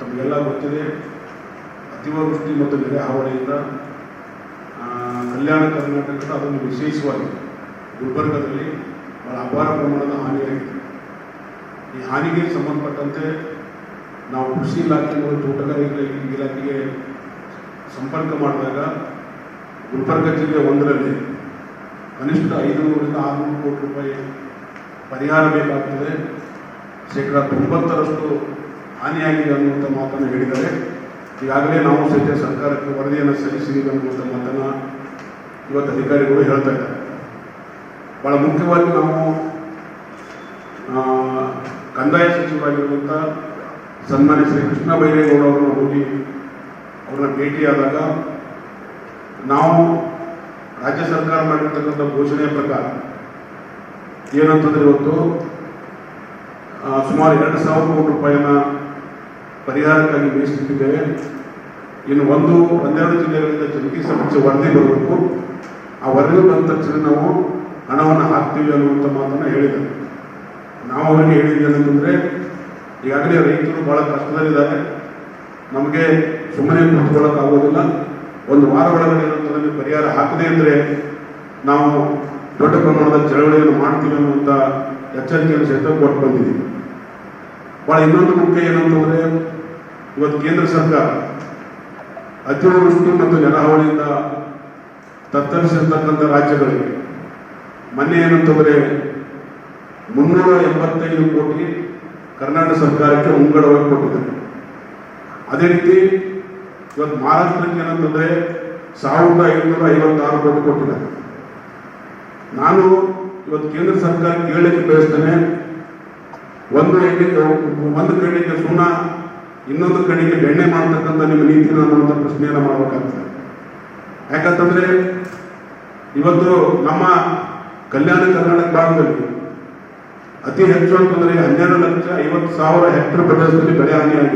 ತಮಗೆಲ್ಲ ಗೊತ್ತಿದೆ. ಅತಿವೃಷ್ಟಿ ಮತ್ತು ನೆರೆ ಹಾವಳಿಯಿಂದ ಕಲ್ಯಾಣ ಕರ್ನಾಟಕದ ಅದನ್ನು ವಿಶೇಷವಾಗಿ ಗುಲ್ಬರ್ಗದಲ್ಲಿ ಬಹಳ ಅಪಾರ ಪ್ರಮಾಣದ ಹಾನಿಯಾಗಿದೆ. ಈ ಹಾನಿಗೆ ಸಂಬಂಧಪಟ್ಟಂತೆ ನಾವು ಕೃಷಿ ಇಲಾಖೆ ಮತ್ತು ತೋಟಗಾರಿಕೆ ಇಲಾಖೆಗೆ ಸಂಪರ್ಕ ಮಾಡಿದಾಗ ಗುಲ್ಬರ್ಗ ಜಿಲ್ಲೆ ಒಂದರಲ್ಲಿ ಕನಿಷ್ಠ ಐದುನೂರಿಂದ ಆರುನೂರು ಕೋಟಿ ರೂಪಾಯಿ ಪರಿಹಾರ ಬೇಕಾಗ್ತದೆ. ಶೇಕಡ ತೊಂಬತ್ತರಷ್ಟು ಹಾನಿಯಾಗಿದೆ ಅನ್ನುವಂಥ ಮಾತನ್ನು ಹೇಳಿದ್ದಾರೆ. ಈಗಾಗಲೇ ನಾವು ಸಹಿತ ಸರ್ಕಾರಕ್ಕೆ ವರದಿಯನ್ನು ಸಲ್ಲಿಸಿದ್ದೀವಿ ಅನ್ನುವಂಥ ಮಾತನ್ನು ಇವತ್ತು ಅಧಿಕಾರಿಗಳು ಹೇಳ್ತಾ ಇದ್ದಾರೆ. ಭಾಳ ಮುಖ್ಯವಾಗಿ ನಾವು ಕಂದಾಯ ಸಚಿವರಾಗಿರುವಂಥ ಸನ್ಮಾನ್ಯ ಶ್ರೀ ಕೃಷ್ಣ ಬೈರೇಗೌಡ ಅವರನ್ನು ಹೋಗಿ ಅವ್ರನ್ನ ಭೇಟಿಯಾದಾಗ ನಾವು ರಾಜ್ಯ ಸರ್ಕಾರ ಮಾಡಿರ್ತಕ್ಕಂಥ ಘೋಷಣೆಯ ಪ್ರಕಾರ ಏನಂತಂದ್ರೆ ಇವತ್ತು ಸುಮಾರು ಎರಡು ಸಾವಿರ ಕೋಟಿ ರೂಪಾಯಿನ ಪರಿಹಾರಕ್ಕಾಗಿ ಮೀಸಲಿಟ್ಟಿದ್ದೇವೆ ಇನ್ನು ಒಂದು ಒಂದೆರಡು ಜಿಲ್ಲೆಗಳಿಂದ ಜಂಟಿ ಸಮೀಕ್ಷೆ ವರದಿ ಬರಬೇಕು. ಆ ವರದಿ ಬಂದ ತಕ್ಷಣ ನಾವು ಹಣವನ್ನು ಹಾಕ್ತೀವಿ ಅನ್ನುವಂಥ ಮಾತನ್ನು ಹೇಳಿದ್ದಾರೆ ನಾವು ಅವರಿಗೆ ಹೇಳಿದ್ದೇನೆಂದರೆ ಈಗಾಗಲೇ ರೈತರು ಬಹಳ ಕಷ್ಟದಲ್ಲಿದ್ದಾರೆ. ನಮಗೆ ಸುಮ್ಮನೆ ಕೂತ್ಕೊಳ್ಳೋಕ್ಕಾಗೋದಿಲ್ಲ ಒಂದು ವಾರ ಒಳಗಡೆ ನಮಗೆ ಪರಿಹಾರ ಹಾಕದೇ ಇದ್ದರೆ ನಾವು ದೊಡ್ಡ ಪ್ರಮಾಣದ ಚಳವಳಿಯನ್ನು ಮಾಡ್ತೀವಿ ಅನ್ನುವಂಥ ಎಚ್ಚರಿಕೆಯನ್ನು ಸಹಿತ ಕೊಟ್ಟು ಬಂದಿದ್ದೀವಿ ಭಾಳ ಇನ್ನೊಂದು ಮುಖ್ಯ ಏನಂತಂದರೆ ಇವತ್ತು ಕೇಂದ್ರ ಸರ್ಕಾರ ಅತಿವೃಷ್ಟಿ ಮತ್ತು ನೆರಹಾವಳಿಯಿಂದ ತತ್ತರಿಸಿರ್ತಕ್ಕಂಥ ರಾಜ್ಯಗಳಿಗೆ ಮೊನ್ನೆ ಏನಂತಂದರೆ ಮುನ್ನೂರ ಎಂಬತ್ತೈದು ಕೋಟಿ ಕರ್ನಾಟಕ ಸರ್ಕಾರಕ್ಕೆ ಮುಂಗಡವಾಗಿ ಕೊಟ್ಟಿದ್ದಾರೆ. ಅದೇ ರೀತಿ ಇವತ್ತು ಮಹಾರಾಷ್ಟ್ರಕ್ಕೆ ಏನಂತಂದ್ರೆ ಸಾವಿರದ ಐನೂರ ಐವತ್ತಾರು ಕೋಟಿ ಕೊಟ್ಟಿದ್ದಾರೆ. ನಾನು ಇವತ್ತು ಕೇಂದ್ರ ಸರ್ಕಾರ ಕೇಳಲಿಕ್ಕೆ ಬಯಸ್ತೇನೆ. ಒಂದು ಎಣ್ಣೆಗೆ ಒಂದು ಕಡೆಗೆ ಸುಣ್ಣ ಇನ್ನೊಂದು ಕಡೆಗೆ ಬೆಣ್ಣೆ ಮಾಡ್ತಕ್ಕಂಥ ನಿಮ್ಮ ನೀತಿನ ಅನ್ನುವಂಥ ಪ್ರಶ್ನೆಯನ್ನು ಮಾಡಬೇಕಾಗ್ತದೆ. ಯಾಕಂತಂದ್ರೆ ಇವತ್ತು ನಮ್ಮ ಕಲ್ಯಾಣ ಕರ್ನಾಟಕ ಭಾಗದಲ್ಲಿ ಅತಿ ಹೆಚ್ಚು ಅಂತಂದ್ರೆ ಹನ್ನೆರಡು ಲಕ್ಷ ಐವತ್ತು ಸಾವಿರ ಹೆಕ್ಟರ್ ಪ್ರದೇಶದಲ್ಲಿ ಬೆಳೆ ಹಾನಿಯಾಗಿದೆ.